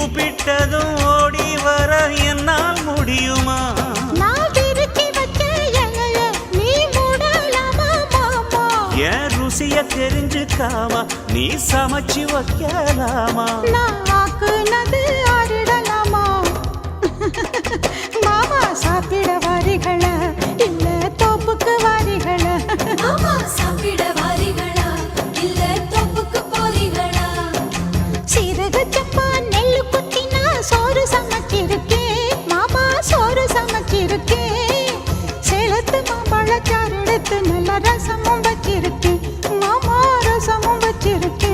கூப்பிட்டதும் ஓடி வர என்னால் முடியுமா? என் ருசிய தெரிஞ்சுக்காம நீ சமைச்சு வைக்கலாமா? அருடலாமா மாமா சாப்பிட வாரிகள இல்ல தோப்புக்கு வாரிகள? சாப்பிட வச்சிருக்கு சேலத்து மாம்பழச்சாறு எடுத்து நல்ல ரசமும் வச்சிருக்கு. மாமா ரசமும் வச்சிருக்கு.